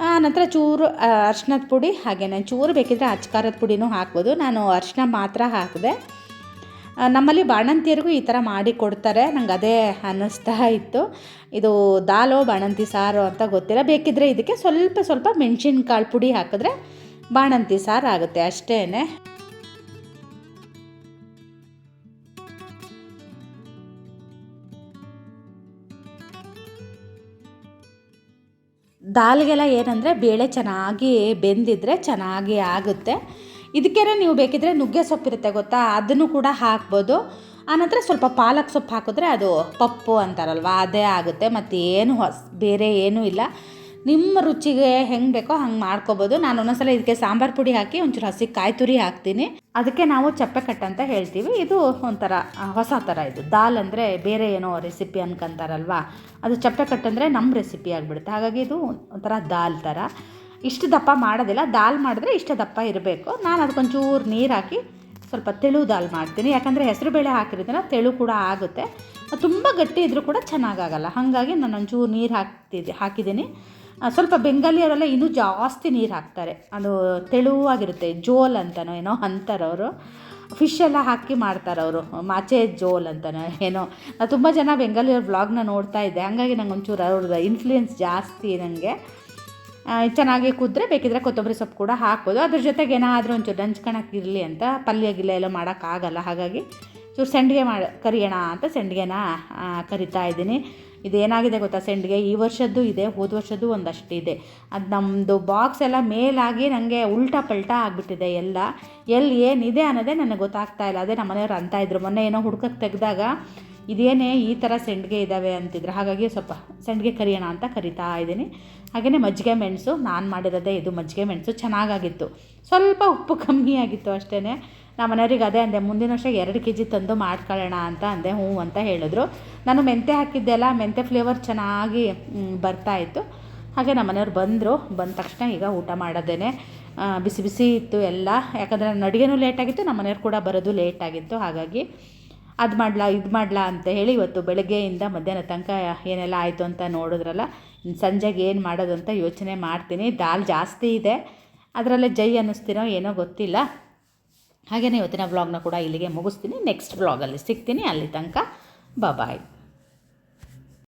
ಆ, ನಂತರ ಚೂರು ಅರ್ಶಿನದ ಪುಡಿ ಹಾಗೆಯೇ ಚೂರು ಬೇಕಿದ್ರೆ ಅಚ್ಕಾರದ ಪುಡಿನೂ ಹಾಕ್ಬೋದು. ನಾನು ಅರಿಶಿನ ಮಾತ್ರ ಹಾಕಿದೆ. ನಮ್ಮಲ್ಲಿ ಬಾಣಂತಿಯರಿಗೂ ಈ ಥರ ಮಾಡಿ ಕೊಡ್ತಾರೆ. ನಂಗೆ ಅದೇ ಅನ್ನಿಸ್ತಾ ಇತ್ತು. ಇದು ದಾಲೋ ಬಾಣಂತಿ ಸಾರು ಅಂತ ಗೊತ್ತಿಲ್ಲ. ಬೇಕಿದ್ರೆ ಇದಕ್ಕೆ ಸ್ವಲ್ಪ ಸ್ವಲ್ಪ ಮೆಣಸಿನ್ಕಾಳು ಪುಡಿ ಹಾಕಿದ್ರೆ ಬಾಣಂತಿ ಸಾರು ಆಗುತ್ತೆ ಅಷ್ಟೇ ದಾಲ್ಗೆಲ್ಲ ಏನಂದರೆ ಬೇಳೆ ಚೆನ್ನಾಗಿ ಬೆಂದಿದ್ರೆ ಚೆನ್ನಾಗಿ ಆಗುತ್ತೆ. ಇದಕ್ಕೆ ನೀವು ಬೇಕಿದ್ರೆ ನುಗ್ಗೆ ಸೊಪ್ಪಿರುತ್ತೆ ಗೊತ್ತಾ? ಅದನ್ನು ಕೂಡ ಹಾಕ್ಬೋದು. ಆನಂತರ ಸ್ವಲ್ಪ ಪಾಲಕ್ ಸೊಪ್ಪು ಹಾಕಿದ್ರೆ ಅದು ಪಪ್ಪು ಅಂತಾರಲ್ವ, ಅದೇ ಆಗುತ್ತೆ. ಮತ್ತು ಏನು ಹೊಸ ಬೇರೆ ಏನೂ ಇಲ್ಲ. ನಿಮ್ಮ ರುಚಿಗೆ ಹೆಂಗೆ ಬೇಕೋ ಹಂಗೆ ಮಾಡ್ಕೋಬೋದು. ನಾನು ಒಂದೊಂದ್ಸಲ ಇದಕ್ಕೆ ಸಾಂಬಾರು ಪುಡಿ ಹಾಕಿ, ಒಂಚೂರು ಹಸಿ ಕಾಯಿ ತುರಿ ಹಾಕ್ತೀನಿ. ಅದಕ್ಕೆ ನಾವು ಚಪ್ಪೆ ಕಟ್ ಅಂತ ಹೇಳ್ತೀವಿ. ಇದು ಒಂಥರ ಹೊಸ ಥರ ಇದು. ದಾಲ್ ಅಂದರೆ ಬೇರೆ ಏನೋ ರೆಸಿಪಿ ಅನ್ಕೊಂತಾರಲ್ವ? ಅದು ಚಪ್ಪೆ ಕಟ್ ಅಂದರೆ ನಮ್ಮ ರೆಸಿಪಿ ಆಗಿಬಿಡುತ್ತೆ. ಹಾಗಾಗಿ ಇದು ಒಂಥರ ದಾಲ್ ಥರ ಇಷ್ಟು ದಪ್ಪ ಮಾಡೋದಿಲ್ಲ. ದಾಲ್ ಮಾಡಿದ್ರೆ ಇಷ್ಟು ದಪ್ಪ ಇರಬೇಕು. ನಾನು ಅದಕ್ಕೊಂಚೂರು ನೀರು ಹಾಕಿ ಸ್ವಲ್ಪ ತೆಳು ದಾಲ್ ಮಾಡ್ತೀನಿ. ಯಾಕಂದರೆ ಹೆಸರುಬೇಳೆ ಹಾಕಿರೋದ್ರಿಂದ ತೆಳು ಕೂಡ ಆಗುತ್ತೆ. ತುಂಬ ಗಟ್ಟಿ ಇದ್ದರೂ ಕೂಡ ಚೆನ್ನಾಗಾಗಲ್ಲ ಹಾಗಾಗಿ ನಾನು ಒಂಚೂರು ನೀರು ಹಾಕ್ತಿದ್ದೆ, ಹಾಕಿದ್ದೀನಿ. ಸ್ವಲ್ಪ ಬೆಂಗಾಲಿಯವರೆಲ್ಲ ಇನ್ನೂ ಜಾಸ್ತಿ ನೀರು ಹಾಕ್ತಾರೆ. ಅದು ತೆಳುವಾಗಿರುತ್ತೆ, ಜೋಲ್ ಅಂತನೋ ಏನೋ ಅಂತಾರೆ ಅವರು ಫಿಶ್ ಎಲ್ಲ ಹಾಕಿ ಮಾಡ್ತಾರೆ ಅವರು ಮಾಚೆ ಜೋಲ್ ಅಂತನೋ ಏನೋ. ನಾನು ತುಂಬ ಜನ ಬೆಂಗಾಲಿಯವ್ರ ವ್ಲಾಗ್ನ ನೋಡ್ತಾ ಇದ್ದೆ. ಹಾಗಾಗಿ ನಂಗೆ ಒಂಚೂರು ಅವ್ರದ್ದು ಇನ್ಫ್ಲೂಯೆನ್ಸ್ ಜಾಸ್ತಿ ನನಗೆ ಚೆನ್ನಾಗಿ ಕುದ್ರೆ ಬೇಕಿದ್ರೆ ಕೊತ್ತಂಬರಿ ಸೊಪ್ಪು ಕೂಡ ಹಾಕ್ಬೋದು. ಅದ್ರ ಜೊತೆಗೆ ಏನಾದರೂ ಒಂಚೂರು ನಂಚ್ಕೊಳಕ್ಕೆ ಇರಲಿ ಅಂತ ಪಲ್ಯ ಗಿಲ್ಲ ಎಲ್ಲ ಮಾಡೋಕ್ಕಾಗಲ್ಲ ಹಾಗಾಗಿ ಚೂರು ಸಂಡಿಗೆ ಮಾಡಿ, ಕರಿಯೋಣ ಅಂತ ಸಂಡಿಗೆನ ಕರಿತಾ ಇದ್ದೀನಿ. ಇದೇನಾಗಿದೆ ಗೊತ್ತಾ ಸೆಂಡ್ಗೆ ಈ ವರ್ಷದ್ದು ಇದೆ, ಹೋದ ವರ್ಷದ್ದು ಒಂದಷ್ಟು ಇದೆ. ಅದು ನಮ್ಮದು ಬಾಕ್ಸ್ ಎಲ್ಲ ಮೇಲಾಗಿ ನನಗೆ ಉಲ್ಟಾ ಪಲ್ಟಾ ಆಗಿಬಿಟ್ಟಿದೆ ಎಲ್ಲ. ಎಲ್ಲಿ ಏನಿದೆ ಅನ್ನೋದೇ ನನಗೆ ಗೊತ್ತಾಗ್ತಾ ಇಲ್ಲ. ಅದೇ ನಮ್ಮ ಮನೆಯವ್ರು ಅಂತ ಮೊನ್ನೆ ಏನೋ ಹುಡ್ಕಕ್ಕೆ ತೆಗೆದಾಗ ಇದೇನೇ ಈ ಥರ ಸೆಂಡ್ಗೆ ಇದ್ದಾವೆ ಅಂತಿದ್ರು. ಹಾಗಾಗಿ ಸ್ವಲ್ಪ ಸೆಂಡ್ಗೆ ಕರಿಯೋಣ ಅಂತ ಕರಿತಾ ಇದ್ದೀನಿ. ಹಾಗೆಯೇ ಮಜ್ಜಿಗೆ ಮೆಣಸು, ನಾನು ಮಾಡಿರೋದೇ ಇದು ಮಜ್ಜಿಗೆ ಮೆಣಸು, ಚೆನ್ನಾಗಾಗಿತ್ತು. ಸ್ವಲ್ಪ ಉಪ್ಪು ಕಮ್ಮಿ ಆಗಿತ್ತು ಅಷ್ಟೇ ನಮ್ಮ ಮನೆಯವ್ರಿಗೆ ಅದೇ ಅಂದೆ, ಮುಂದಿನ ವರ್ಷ ಎರಡು ಕೆ ಜಿ ತಂದು ಮಾಡ್ಕೊಳ್ಳೋಣ ಅಂತ ಅಂದೆ, ಹ್ಞೂ ಅಂತ ಹೇಳಿದ್ರು. ನಾನು ಮೆಂತೆ ಹಾಕಿದ್ದೆ ಅಲ್ಲ ಮೆಂತೆ ಫ್ಲೇವರ್ ಚೆನ್ನಾಗಿ ಬರ್ತಾ ಇತ್ತು. ಹಾಗೆ ನಮ್ಮ ಮನೆಯವ್ರು ಬಂದರು. ಬಂದ ತಕ್ಷಣ ಈಗ ಊಟ ಮಾಡೋದೇನೆ. ಬಿಸಿ ಬಿಸಿ ಇತ್ತು ಎಲ್ಲ. ಯಾಕಂದರೆ ನನ್ನ ಅಡುಗೆನೂ ಲೇಟಾಗಿತ್ತು ನಮ್ಮ ಮನೆಯವ್ರು ಕೂಡ ಬರೋದು ಲೇಟಾಗಿತ್ತು ಹಾಗಾಗಿ ಅದು ಮಾಡ್ಲಾ, ಇದು ಮಾಡ್ಲಾ ಅಂತ ಹೇಳಿ ಇವತ್ತು ಬೆಳಗ್ಗೆಯಿಂದ ಮಧ್ಯಾಹ್ನ ತನಕ ಏನೆಲ್ಲ ಆಯಿತು ಅಂತ ನೋಡಿದ್ರಲ್ಲ ಸಂಜೆಗೆ ಏನು ಮಾಡೋದು ಅಂತ ಯೋಚನೆ ಮಾಡ್ತೀನಿ. ದಾಲ್ ಜಾಸ್ತಿ ಇದೆ. ಅದರಲ್ಲೇ ಜೈ ಅನ್ನಿಸ್ತೀನೋ ಏನೋ ಗೊತ್ತಿಲ್ಲ. ಹಾಗೆಯೇ ಇವತ್ತಿನ ವ್ಲಾಗ್ನ ಕೂಡ ಇಲ್ಲಿಗೆ ಮುಗಿಸ್ತೀನಿ. ನೆಕ್ಸ್ಟ್ ವ್ಲಾಗಲ್ಲಿ ಸಿಗ್ತೀನಿ. ಅಲ್ಲಿ ತನಕ ಬಾಯ್